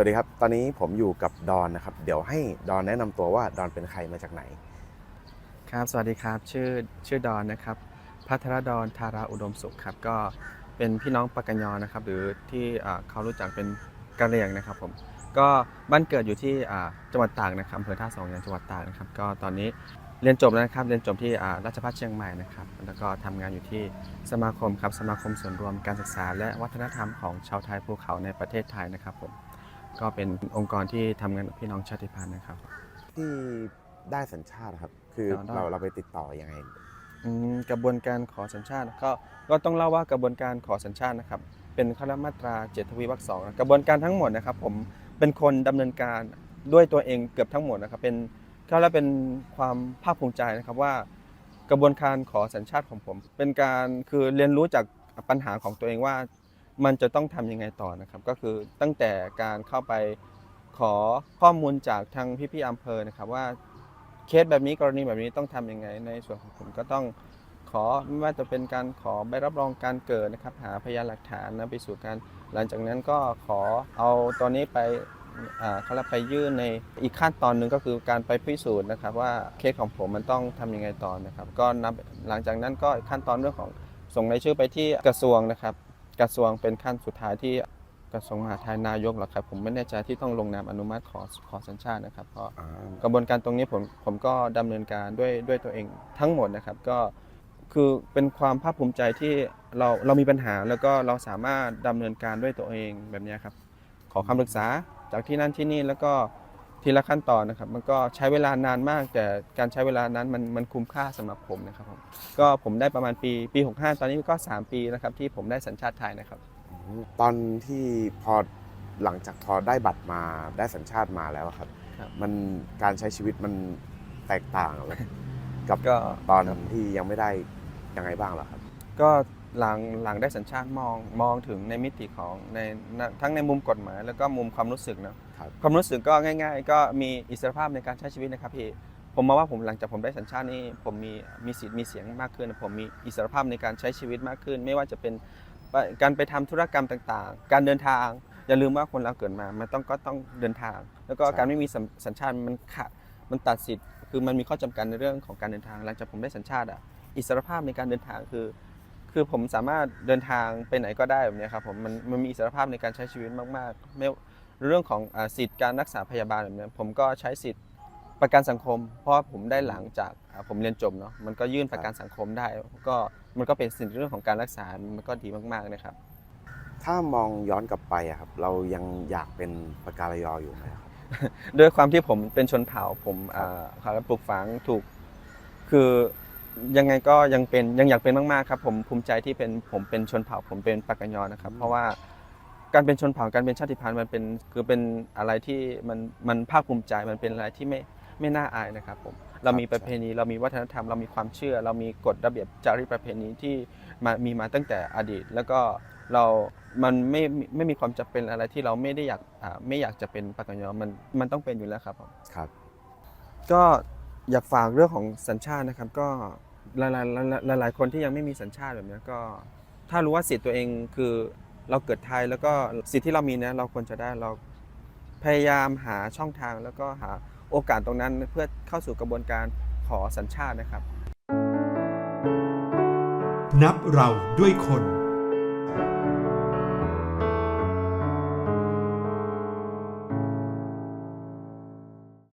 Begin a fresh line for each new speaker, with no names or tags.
วัสดีครับ ตอนนี้ผมอยู่กับดอนนะครับ เดี๋ยวให้ดอนแนะนำตัวว่าดอนเป็นใครมาจากไหน
ครับ สวัสดีครับ ชื่อชื่อดอนนะครับ พัทรดอนธาราอุดมสุขครับ ก็เป็นพี่น้องปากกญอนะครับ หรือที่เขารู้จักเป็นกะเหรี่ยงนะครับผม ก็บ้านเกิดอยู่ที่จังหวัดตากนะครับอำเภอท่าสองยังจังหวัดตากนะครับ ก็ตอนนี้เรียนจบแล้วนะครับ เรียนจบที่ราชภัฏเชียงใหม่นะครับ แล้วก็ทำงานอยู่ที่สมาคมครับ สมาคมส่วนรวมการศึกษา และวัฒนธรรมของชาวไทยภูเขาในประเทศไทยนะครับผม ก็เป็นองค์กรที่ทำงานกับพี่น้องชาติพันธุ์นะครับ
ที่ได้สัญชาติครับ คือ
อ๋อได้
เราเราไปติดต่อยังไง
อืมกระบวนการขอสัญชาติก็ก็ต้องเล่าว่ากระบวนการขอสัญชาตินะครับ เป็นข้อละมาตราเจ็ดทวีวรรคสองนะกระบวนการทั้งหมดนะครับ ผมเป็นคนดำเนินการด้วยตัวเองเกือบทั้งหมดนะครับ เป็นก็แล้วเป็นความภาคภูมิใจนะครับว่า กระบวนการขอสัญชาติของผม เป็นการคือเรียนรู้จากปัญหาของตัวเองว่า มันจะต้องทำยังไงต่อนะครับ ก็คือตั้งแต่การเข้าไปขอข้อมูลจากทางพี่ๆอำเภอนะครับว่าเคสแบบนี้กรณีแบบนี้ต้องทำยังไง ในส่วนของผมก็ต้องขอไม่ว่าจะเป็นการขอใบรับรองการเกิดนะครับ หาพยานหลักฐานนะไปสู่การหลังจากนั้นก็ขอเอาตัวนี้ไปเขาเรียไปยื่นในอีกขั้นตอนหนึ่งก็คือการไปพิสูจน์นะครับ ว่าเคสของผมมันต้องทำยังไงต่อนะครับ ก็นับหลังจากนั้นก็ขั้นตอนเรื่องของส่งรายชื่อไปที่กระทรวงนะครับ กระทรวงเป็นขั้นสุดท้ายที่กระทรวงมหาดไทยนายกเหรอครับ ผมไม่แน่ใจที่ต้องลงนามอนุมัติขอขอสัญชาตินะครับเพราะกระบวนการตรงนี้ผมผมก็ดำเนินการด้วยด้วยตัวเองทั้งหมดนะครับ ก็คือเป็นความภาคภูมิใจที่เราเรามีปัญหาแล้วก็เราสามารถดำเนินการด้วยตัวเองแบบนี้ครับ ขอคำปรึกษาจากที่นั่นที่นี่แล้วก็ ทีละขั้นตอนนะครับ มันก็ใช้เวลานานมาก แต่การใช้เวลานั้นมันมันคุ้มค่าสำหรับผมนะครับผมก็ผมได้ประมาณปีปี 65 ตอนนี้ก็ 3 ปีนะครับที่ผมได้สัญชาติไทยนะครับ
ตอนที่พอหลังจากพอได้บัตรมาได้สัญชาติมาแล้วครับ
ครับ
มันการใช้ชีวิตมันแตกต่างเลยกับ
ก็
ตอนที่ยังไม่ได้ยังไงบ้างเหรอครับ
ก็ หลังหลังได้สัญชาติมองมองถึงในมิติของในทั้งในมุมกฎหมาย แล้วก็มุมความรู้สึกเนอะ
ครับ
ความรู้สึกก็ง่าย ๆ ก็มีอิสรภาพในการใช้ชีวิตนะครับพี่ผมมองว่าผมหลังจากผมได้สัญชาตินี่ผมมีมีสิทธิ์มีเสียงมากขึ้น ผมมีอิสรภาพในการใช้ชีวิตมากขึ้น ไม่ว่าจะเป็นการไปทำธุรกรรมต่างๆ การเดินทางอย่าลืมว่าคนเราเกิดมา มันต้องก็ต้องเดินทาง แล้วก็
ใช่
การไม่มีสัญสัญชาติมันขาดมันตัดสิทธิ์คือมันมีข้อจำกัดในเรื่องของการเดินทาง หลังจากผมได้สัญชาติอะอิสรภาพในการเดินทางคือ คือผมสามารถเดินทางไปไหนก็ได้แบบเนี้ยครับผมมันมันมีอิสรภาพในการใช้ชีวิตมากๆไม่เรื่องของอาสิทธิ์การรักษาพยาบาลแบบเนี้ยผมก็ใช้สิทธิ์ประกันสังคม เพราะว่าผมได้หลังจากอ่าผมเรียนจบเนาะมันก็ยื่นประกันสังคมได้ ก็มันก็เป็นสิทธิ์เรื่องของการรักษา มันก็ดีมากๆนะครับ
ถ้ามองย้อนกลับไปอะครับ เรายังอยากเป็นปากการยออยู่ไหมครับ
ด้วยความที่ผมเป็นชนเผ่าผมอ่าเขาเรียกปลูกฝังถูกคือ ยังไงก็ยังเป็นยังอยากเป็นมากๆครับผมภูมิใจที่เป็นผมเป็นชนเผ่าผมเป็นปากกยอนะครับ เพราะว่าการเป็นชนเผ่าการเป็นชาติพันธุ์มันเป็นคือเป็นอะไรที่มันมันภาคภูมิใจมันเป็นอะไรที่ไม่ไม่น่าอายนะครับผมเรามีประเพณีเรามีวัฒนธรรมเรามีความเชื่อ เรามีกฎระเบียบจารีตประเพณีที่มามีมาตั้งแต่อดีต แล้วก็เรา มันไม่ไม่ไม่มีความจำเป็นอะไรที่เราไม่ได้อยากอ่าไม่อยากจะเป็นปากกยอมันมันต้องเป็นอยู่แล้วครับผม
ครับ
ก็อยากฝากเรื่องของสัญชาตินะครับก็ หลายหลายหลายๆคนที่ยังไม่มีสัญชาติแบบนี้ก็ ถ้ารู้ว่าสิทธิ์ตัวเองคือเราเกิดไทยแล้วก็สิทธิ์ที่เรามีนะเราควรจะได้เราพยายามหาช่องทางแล้วก็หาโอกาสตรงนั้นเพื่อเข้าสู่กระบวนการขอสัญชาตินะครับ
นับเราด้วยคน